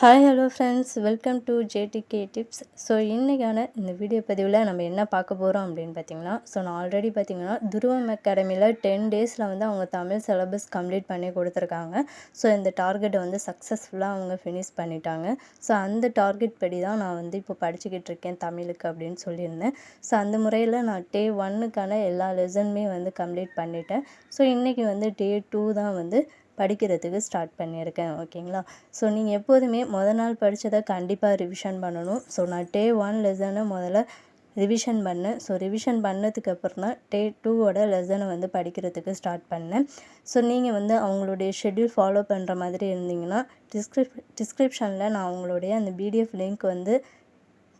Hi hello friends welcome to JDK tips so இன்றைக்கான இந்த video பதிவில் நம்ம என்ன பார்க்க போகிறோம் அப்படின்னு பார்த்தீங்கன்னா ஸோ நான் ஆல்ரெடி பார்த்தீங்கன்னா துருவம் அகாடமியில் டென் டேஸில் வந்து அவங்க தமிழ் சிலபஸ் கம்ப்ளீட் பண்ணி கொடுத்துருக்காங்க. ஸோ இந்த டார்கெட்டை வந்து சக்ஸஸ்ஃபுல்லாக அவங்க ஃபினிஷ் பண்ணிட்டாங்க. ஸோ அந்த டார்கெட் படி தான் நான் வந்து இப்போ படிச்சுக்கிட்டு இருக்கேன் தமிழுக்கு அப்படின்னு சொல்லியிருந்தேன். ஸோ அந்த முறையில் நான் டே ஒன்னுக்கான எல்லா லெசனுமே வந்து கம்ப்ளீட் பண்ணிட்டேன். ஸோ இன்றைக்கி வந்து டே டூ தான் வந்து படிக்கிறதுக்கு ஸ்டார்ட் பண்ணியிருக்கேன் ஓகேங்களா ஸோ நீங்கள் எப்போதுமே மொதல் நாள் படித்ததை கண்டிப்பாக ரிவிஷன் பண்ணணும். ஸோ நான் டே ஒன் லெசனை முதல்ல ரிவிஷன் பண்ணேன். ஸோ ரிவிஷன் பண்ணதுக்கு அப்புறம் தான் டே டூவோட லெசனை வந்து படிக்கிறதுக்கு ஸ்டார்ட் பண்ணேன். ஸோ நீங்கள் வந்து அவங்களுடைய ஷெட்யூல் ஃபாலோ பண்ணுற மாதிரி இருந்தீங்கன்னா டிஸ்கிரிப் டிஸ்கிரிப்ஷனில் நான் அவங்களுடைய அந்த பிடிஎஃப் லிங்க் வந்து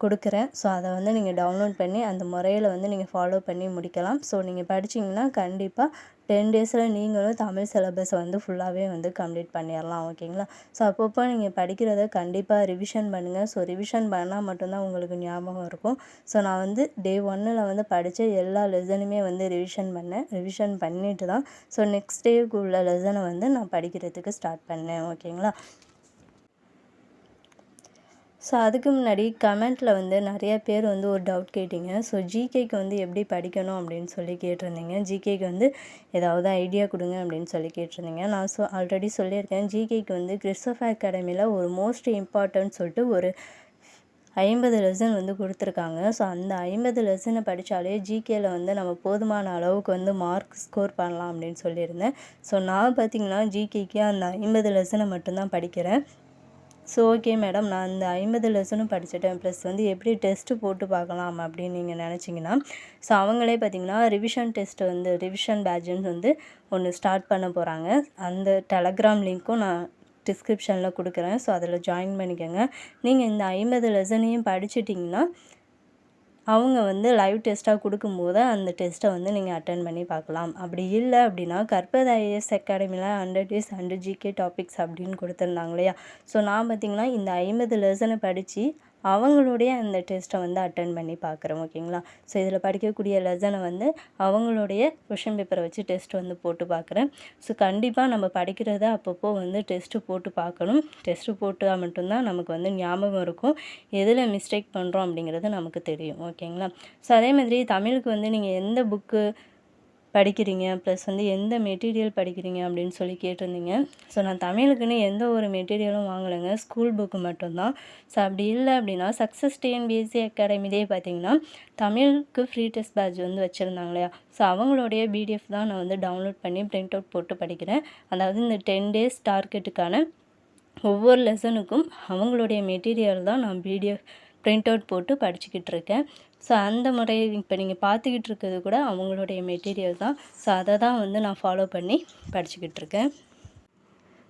கொடுக்குறேன். ஸோ அதை வந்து நீங்கள் டவுன்லோட் பண்ணி அந்த முறையில் வந்து நீங்கள் ஃபாலோ பண்ணி முடிக்கலாம். ஸோ நீங்கள் படிச்சிங்கன்னா கண்டிப்பாக டென் டேஸில் நீங்களும் தமிழ் சிலபஸ் வந்து ஃபுல்லாகவே வந்து கம்ப்ளீட் பண்ணிடலாம் ஓகேங்களா ஸோ அப்பப்போ நீங்கள் படிக்கிறத கண்டிப்பாக ரிவிஷன் பண்ணுங்கள் ஸோ ரிவிஷன் பண்ணால் மட்டும்தான் உங்களுக்கு ஞாபகம் இருக்கும். ஸோ நான் வந்து டே ஒன்னில் வந்து படித்த எல்லா லெசனுமே வந்து ரிவிஷன் பண்ணேன். ரிவிஷன் பண்ணிட்டு தான். ஸோ நெக்ஸ்ட் டேக்குள்ள உள்ள லெசனை வந்து நான் படிக்கிறதுக்கு ஸ்டார்ட் பண்ணேன் ஓகேங்களா ஸோ அதுக்கு முன்னாடி கமெண்ட்டில் வந்து நிறைய பேர் வந்து ஒரு டவுட் கேட்டிங்க. ஸோ ஜிகேக்கு வந்து எப்படி படிக்கணும் அப்படின்னு சொல்லி கேட்டிருந்தீங்க. ஜிகேக்கு வந்து ஏதாவது ஐடியா கொடுங்க அப்படின்னு சொல்லி கேட்டிருந்தீங்க. நான் ஸோ ஆல்ரெடி சொல்லியிருக்கேன். ஜிகேக்கு வந்து கிறிஸ்டோஃபர் அகாடமியில் ஒரு மோஸ்ட் இம்பார்ட்டன்ட் சொல்லிட்டு ஒரு ஐம்பது லெசன் வந்து கொடுத்துருக்காங்க. ஸோ அந்த ஐம்பது லெசனை படித்தாலே ஜிகேயில் வந்து நம்ம போதுமான அளவுக்கு வந்து மார்க் ஸ்கோர் பண்ணலாம் அப்படின்னு சொல்லியிருந்தேன். ஸோ நான் பார்த்திங்கன்னா ஜிகேக்கு அந்த ஐம்பது லெசனை மட்டும்தான் படிக்கிறேன். ஸோ ஓகே மேடம் நான் இந்த ஐம்பது லெசனும் படிச்சுட்டேன். ப்ளஸ் வந்து எப்படி டெஸ்ட்டு போட்டு பார்க்கலாம் அப்படின்னு நீங்கள் நினச்சிங்கன்னா ஸோ அவங்களே பார்த்திங்கன்னா ரிவிஷன் டெஸ்ட்டு வந்து ரிவிஷன் பேட்ஜன்ஸ் வந்து ஒன்று ஸ்டார்ட் பண்ண போகிறாங்க அந்த டெலகிராம் லிங்க்கும் நான் டிஸ்கிரிப்ஷனில் கொடுக்குறேன். ஸோ அதில் ஜாயின் பண்ணிக்கோங்க. நீங்கள் இந்த ஐம்பது லெசனையும் படிச்சிட்டிங்கன்னா அவங்க வந்து லைவ் டெஸ்ட்டாக கொடுக்கும்போது அந்த டெஸ்ட்டை வந்து நீங்கள் அட்டன் பண்ணி பார்க்கலாம். அப்படி இல்லை அப்படின்னா கற்பது ஐஏஎஸ் அகாடமியில் hundred days hundred GK topics அப்படின்னு கொடுத்துருந்தாங்க இல்லையா? ஸோ நான் பார்த்திங்கன்னா இந்த ஐம்பது லெசனை படித்து அவங்களுடைய அந்த டெஸ்ட்டை வந்து அட்டன் பண்ணி பார்க்குறோம் ஓகேங்களா? ஸோ இதில் படிக்கக்கூடிய லெசனை வந்து அவங்களுடைய கொஷின் பேப்பரை வச்சு டெஸ்ட் வந்து போட்டு பார்க்குறேன். ஸோ கண்டிப்பாக நம்ம படிக்கிறத அப்பப்போ வந்து டெஸ்ட்டு போட்டு பார்க்கணும். டெஸ்ட்டு போட்டால் மட்டும்தான் நமக்கு வந்து ஞாபகம் இருக்கும். எதில் மிஸ்டேக் பண்ணுறோம் அப்படிங்கிறது நமக்கு தெரியும் ஓகேங்களா? ஸோ அதே மாதிரி தமிழுக்கு வந்து நீங்கள் எந்த புக்கு படிக்கிறீங்க ப்ளஸ் வந்து எந்த மெட்டீரியல் படிக்கிறீங்க அப்படின்னு சொல்லி கேட்டிருந்தீங்க. ஸோ நான் தமிழுக்குன்னு எந்த ஒரு மெட்டீரியலும் வாங்கலைங்க. ஸ்கூல் புக்கு மட்டும்தான். ஸோ அப்படி இல்லை அப்படின்னா சக்ஸஸ் டிஎன்பிஎஸ்சி அகாடமிலே பார்த்தீங்கன்னா தமிழுக்கு ஃப்ரீ டெஸ்ட் பேட்ச் வந்து வச்சுருந்தாங்க இல்லையா? ஸோ அவங்களுடைய பிடிஎஃப் தான் நான் வந்து டவுன்லோட் பண்ணி பிரிண்ட் அவுட் போட்டு படிக்கிறேன். அதாவது இந்த டென் டேஸ் டார்கெட்டுக்கான ஒவ்வொரு லெசனுக்கும் அவங்களுடைய மெட்டீரியல் தான் நான் பிடிஎஃப் பிரிண்ட் அவுட் போட்டு படிச்சுக்கிட்டு இருக்கேன். ஸோ அந்த முறை இப்போ நீங்கள் பார்த்துக்கிட்டு இருக்கிறது கூட அவங்களுடைய மெட்டீரியல் தான். ஸோ அதை தான் வந்து நான் ஃபாலோ பண்ணி படிச்சுக்கிட்டு இருக்கேன்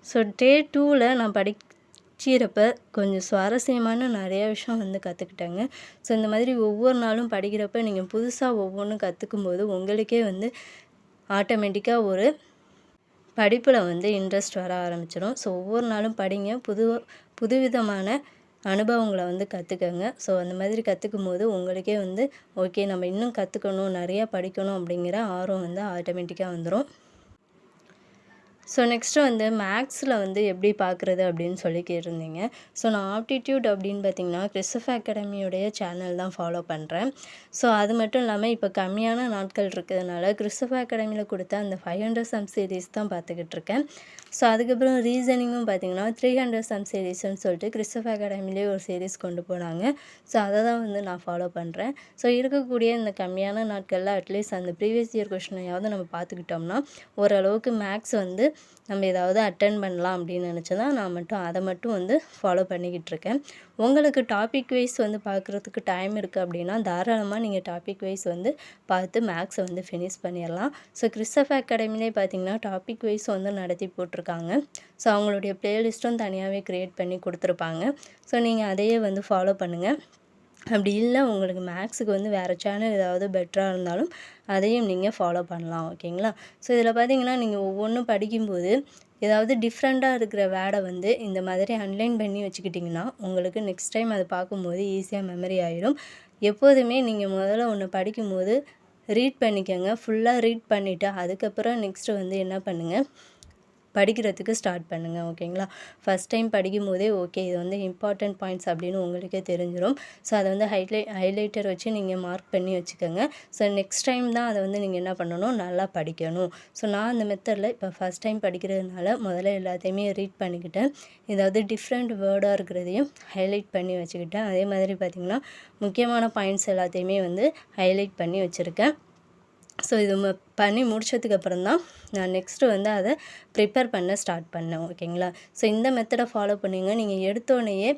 ஸோ டே டூவில் நான் படிச்சிறப்ப கொஞ்சம் சுவாரஸ்யமான நிறைய விஷயம் வந்து கற்றுக்கிட்டேங்க ஸோ இந்த மாதிரி ஒவ்வொரு நாளும் படிக்கிறப்ப நீங்கள் புதுசாக ஒவ்வொன்றும் கற்றுக்கும் போது உங்களுக்கே வந்து ஆட்டோமேட்டிக்காக ஒரு படிப்பில் வந்து இன்ட்ரெஸ்ட் வர ஆரம்பிச்சிடும் ஸோ ஒவ்வொரு நாளும் படிங்க. புது புதுவிதமான அனுபவங்களை வந்து கற்றுக்கங்க ஸோ அந்த மாதிரி கற்றுக்கும் போது உங்களுக்கே வந்து ஓகே நம்ம இன்னும் கற்றுக்கணும் நிறையா படிக்கணும் அப்படிங்கிற ஆர்வம் வந்து ஆட்டோமேட்டிக்காக வந்துடும் ஸோ நெக்ஸ்ட்டு வந்து மேக்ஸில் வந்து எப்படி பார்க்குறது அப்படின்னு சொல்லி கேட்டிருந்தீங்க. ஸோ நான் ஆப்டிடியூட் அப்படின்னு பார்த்தீங்கன்னா கிறிஸ்டஃப் அகாடமியோடைய சேனல் தான் ஃபாலோ பண்ணுறேன் ஸோ அது மட்டும் இல்லாமல் இப்போ கம்மியான நாட்கள் இருக்கிறதுனால கிறிஸ்டஃப் அகாடமியில் கொடுத்த அந்த ஃபைவ் ஹண்ட்ரட் சம் சீரீஸ் தான் பார்த்துக்கிட்டு இருக்கேன். ஸோ அதுக்கப்புறம் ரீசனிங்கும் பார்த்தீங்கன்னா த்ரீ ஹண்ட்ரட் சம் சீரீஸ்னு சொல்லிட்டு கிறிஸ்டஃப் அகாடமிலே ஒரு சீரீஸ் கொண்டு போனாங்க. ஸோ அதை தான் வந்து நான் ஃபாலோ பண்ணுறேன் ஸோ இருக்கக்கூடிய இந்த கம்மியான நாட்களில் அட்லீஸ்ட் அந்த ப்ரீவியஸ் இயர் கொஷினையாவது நம்ம பார்த்துக்கிட்டோம்னா ஓரளவுக்கு மேக்ஸ் வந்து நம்ம ஏதாவது அட்டன் பண்ணலாம் அப்படின்னு நினச்சி தான் நான் மட்டும் அதை மட்டும் வந்து ஃபாலோ பண்ணிக்கிட்டு இருக்கேன். உங்களுக்கு டாபிக் வைஸ் வந்து பார்க்குறதுக்கு டைம் இருக்குது அப்படின்னா தாராளமாக நீங்கள் டாபிக் வைஸ் வந்து பார்த்து மேக்ஸை வந்து ஃபினிஷ் பண்ணிடலாம் ஸோ கிறிஸ்டஃப் அகாடமிலே பார்த்தீங்கன்னா டாபிக் வைஸ் வந்து நடத்தி போட்டிருக்காங்க. ஸோ அவங்களுடைய ப்ளேலிஸ்ட்டும் தனியாகவே க்ரியேட் பண்ணி கொடுத்துருப்பாங்க. ஸோ நீங்கள் அதையே வந்து ஃபாலோ பண்ணுங்கள் அப்படி இல்லை உங்களுக்கு மேக்ஸுக்கு வந்து வேறு சேனல் ஏதாவது பெட்டராக இருந்தாலும் அதையும் நீங்கள் ஃபாலோ பண்ணலாம் ஓகேங்களா? ஸோ இதில் பார்த்தீங்கன்னா நீங்கள் ஒவ்வொன்றும் படிக்கும்போது ஏதாவது டிஃப்ரெண்ட்டாக இருக்கிற வேர்டை வந்து இந்த மாதிரி அன்லைன் பண்ணி வச்சுக்கிட்டிங்கன்னா உங்களுக்கு நெக்ஸ்ட் டைம் அதை பார்க்கும்போது ஈஸியாக மெமரி ஆகிடும் எப்போதுமே நீங்கள் முதல்ல ஒன்று படிக்கும்போது ரீட் பண்ணிக்கோங்க. ஃபுல்லாக ரீட் பண்ணிவிட்டு அதுக்கப்புறம் நெக்ஸ்ட்டு வந்து என்ன பண்ணுங்கள் படிக்கிறதுக்கு ஸ்டார்ட் பண்ணுங்கள் ஓகேங்களா ஃபஸ்ட் டைம் படிக்கும் போதே ஓகே இது வந்து இம்பார்ட்டண்ட் பாயிண்ட்ஸ் அப்படின்னு உங்களுக்கே தெரிஞ்சிடும் ஸோ அதை வந்து ஹைலை ஹைலைட்டர் வச்சு நீங்கள் மார்க் பண்ணி வச்சுக்கோங்க. ஸோ நெக்ஸ்ட் டைம் தான் அதை வந்து நீங்கள் என்ன பண்ணணும்? நல்லா படிக்கணும். ஸோ நான் அந்த மெத்தடில் இப்போ ஃபஸ்ட் டைம் படிக்கிறதுனால முதல்ல எல்லாத்தையுமே ரீட் பண்ணிக்கிட்டேன். ஏதாவது டிஃப்ரெண்ட் வேர்டாக இருக்கிறதையும் ஹைலைட் பண்ணி வச்சுக்கிட்டேன். அதே மாதிரி பார்த்திங்கன்னா முக்கியமான பாயிண்ட்ஸ் எல்லாத்தையுமே வந்து ஹைலைட் பண்ணி வச்சுருக்கேன். ஸோ இது ம பண்ணி முடிச்சதுக்கப்புறம் தான் நான் நெக்ஸ்ட்டு வந்து அதை ப்ரிப்பேர் பண்ண ஸ்டார்ட் பண்ணேன் ஓகேங்களா ஸோ இந்த மெத்தடை ஃபாலோ பண்ணிங்க. நீங்கள் எடுத்தோடனேயே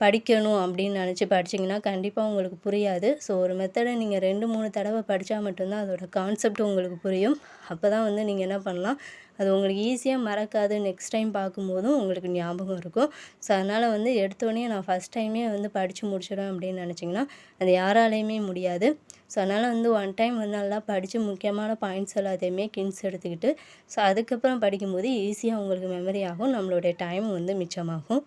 படிக்கணும் அப்படின்னு நினச்சி படிச்சிங்கன்னா கண்டிப்பாக உங்களுக்கு புரியாது. ஸோ ஒரு மெத்தடை நீங்கள் ரெண்டு மூணு தடவை படித்தா மட்டும்தான் அதோட கான்செப்ட் உங்களுக்கு புரியும். அப்போ தான் வந்து நீங்கள் என்ன பண்ணலாம்? அது உங்களுக்கு ஈஸியாக மறக்காது. நெக்ஸ்ட் டைம் பார்க்கும்போதும் உங்களுக்கு ஞாபகம் இருக்கும். ஸோ அதனால் வந்து எடுத்தோடனே நான் ஃபஸ்ட் டைமே வந்து படித்து முடிச்சிடுவேன் அப்படின்னு நினச்சிங்கன்னா அது யாராலையுமே முடியாது. ஸோ அதனால் வந்து ஒன் டைம் வந்து நல்லா படித்து முக்கியமான பாயிண்ட்ஸ் எல்லாத்தையுமே கின்ஸ் எடுத்துக்கிட்டு ஸோ அதுக்கப்புறம் படிக்கும்போது ஈஸியாக உங்களுக்கு மெமரி ஆகும். நம்மளுடைய டைம் வந்து மிச்சமாகும்.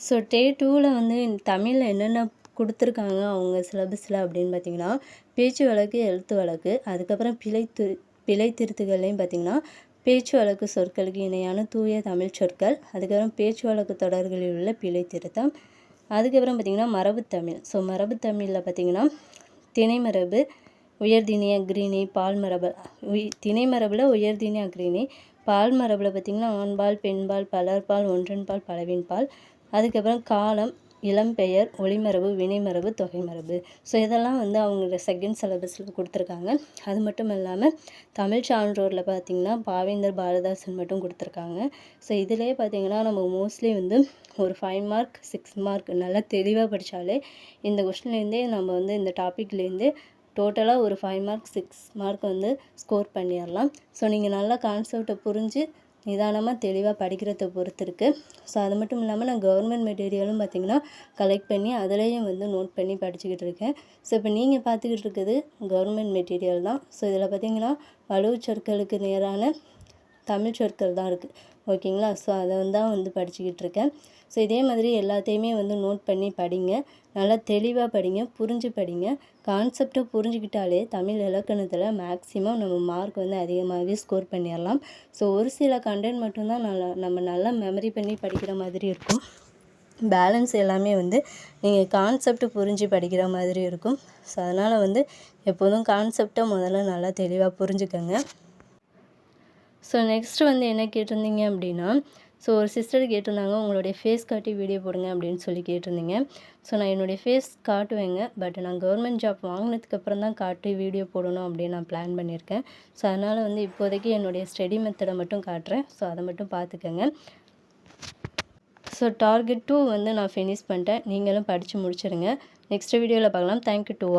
ஸோ டே டூவில் வந்து தமிழில் என்னென்ன கொடுத்துருக்காங்க அவங்க சிலபஸில் அப்படின்னு பார்த்தீங்கன்னா பேச்சு வழக்கு எழுத்து வழக்கு அதுக்கப்புறம் பிழை திரு பிழை திருத்துகள்லையும் பார்த்திங்கன்னா பேச்சு வழக்கு சொற்களுக்கு இணையான தூய தமிழ் சொற்கள் அதுக்கப்புறம் பேச்சு வழக்கு தொடர்களில் உள்ள பிழை திருத்தம் அதுக்கப்புறம் பார்த்திங்கன்னா மரபுத்தமிழ் ஸோ மரபுத்தமிழில் பார்த்திங்கன்னா திணைமரபு உயர்தினி அக்ரிணி பால் மரபு உய் திணைமரபில் உயர்தினி அக்ரிணி பால் மரபில் பார்த்திங்கன்னா ஆண்பால் பெண்பால் பலர்பால் ஒன்றன்பால் பலவின்பால் அதுக்கப்புறம் காலம் இளம்பெயர் ஒளிமரபு வினைமரபு தொகைமரபு. ஸோ இதெல்லாம் வந்து அவங்களோட செகண்ட் சிலபஸில் கொடுத்துருக்காங்க. அது மட்டும் இல்லாமல் தமிழ் சான்றோரில் பார்த்திங்கன்னா பாவேந்தர் பாரதாசன் மட்டும் கொடுத்துருக்காங்க. ஸோ இதிலே பார்த்திங்கன்னா நம்ம மோஸ்ட்லி வந்து ஒரு ஃபைவ் மார்க் சிக்ஸ் மார்க் நல்லா தெளிவாக படித்தாலே இந்த கொஸ்டின்லேருந்தே நம்ம வந்து இந்த டாப்பிக்லேருந்தே டோட்டலாக ஒரு ஃபைவ் மார்க் சிக்ஸ் மார்க் வந்து ஸ்கோர் பண்ணிடலாம். ஸோ நீங்கள் நல்லா கான்செப்டை புரிஞ்சு நிதானமாக தெளிவாக படிக்கிறத பொறுத்து இருக்குது ஸோ அது மட்டும் இல்லாமல் நான் கவர்மெண்ட் மெட்டீரியலும் பார்த்திங்கன்னா கலெக்ட் பண்ணி அதிலையும் வந்து நோட் பண்ணி படிச்சுக்கிட்டு இருக்கேன். ஸோ இப்போ நீங்கள் பார்த்துக்கிட்டு இருக்குது கவர்மெண்ட் மெட்டீரியல் தான். ஸோ இதில் பார்த்திங்கன்னா வலுவு சொற்களுக்கு நேரான தமிழ் சொற்கள் தான் இருக்குது ஓகேங்களா? ஸோ அதை வந்து தான் வந்து படிச்சுக்கிட்டு இருக்கேன். ஸோ இதே மாதிரி எல்லாத்தையுமே வந்து நோட் பண்ணி படிங்க. நல்லா தெளிவாக படிங்க புரிஞ்சு படிங்க. கான்செப்டை புரிஞ்சுக்கிட்டாலே தமிழ் இலக்கணத்தில் மேக்ஸிமம் நம்ம மார்க் வந்து அதிகமாகவே ஸ்கோர் பண்ணிடலாம். ஸோ ஒரு சில கண்டென்ட் மட்டும்தான் நல்லா நம்ம நல்லா மெமரி பண்ணி படிக்கிற மாதிரி இருக்கும். பேலன்ஸ் எல்லாமே வந்து நீங்கள் கான்செப்ட் புரிஞ்சு படிக்கிற மாதிரி இருக்கும். ஸோ அதனால் வந்து எப்போதும் கான்செப்டை முதல்ல நல்லா தெளிவாக புரிஞ்சுக்கோங்க. ஸோ நெக்ஸ்ட்டு வந்து என்ன கேட்டிருந்தீங்க அப்படின்னா ஸோ ஒரு சிஸ்டர் கேட்டிருந்தாங்க உங்களுடைய ஃபேஸ் காட்டி வீடியோ போடுங்க அப்படின்னு சொல்லி கேட்டிருந்தீங்க. ஸோ நான் என்னுடைய ஃபேஸ் காட்டுவேங்க பட் நான் கவர்மெண்ட் ஜாப் வாங்கினதுக்கப்புறம் தான் காட்டி வீடியோ போடணும் அப்படின்னு நான் பிளான் பண்ணியிருக்கேன். ஸோ அதனால் வந்து இப்போதைக்கு என்னுடைய ஸ்டடி மெத்தடை மட்டும் காட்டுறேன். ஸோ அதை மட்டும் பார்த்துக்கோங்க. ஸோ டார்கெட் டூ வந்து நான் ஃபினிஷ் பண்ணிட்டேன். நீங்களும் படித்து முடிச்சிடுங்க நெக்ஸ்ட் வீடியோவில் பார்க்கலாம். Thank you two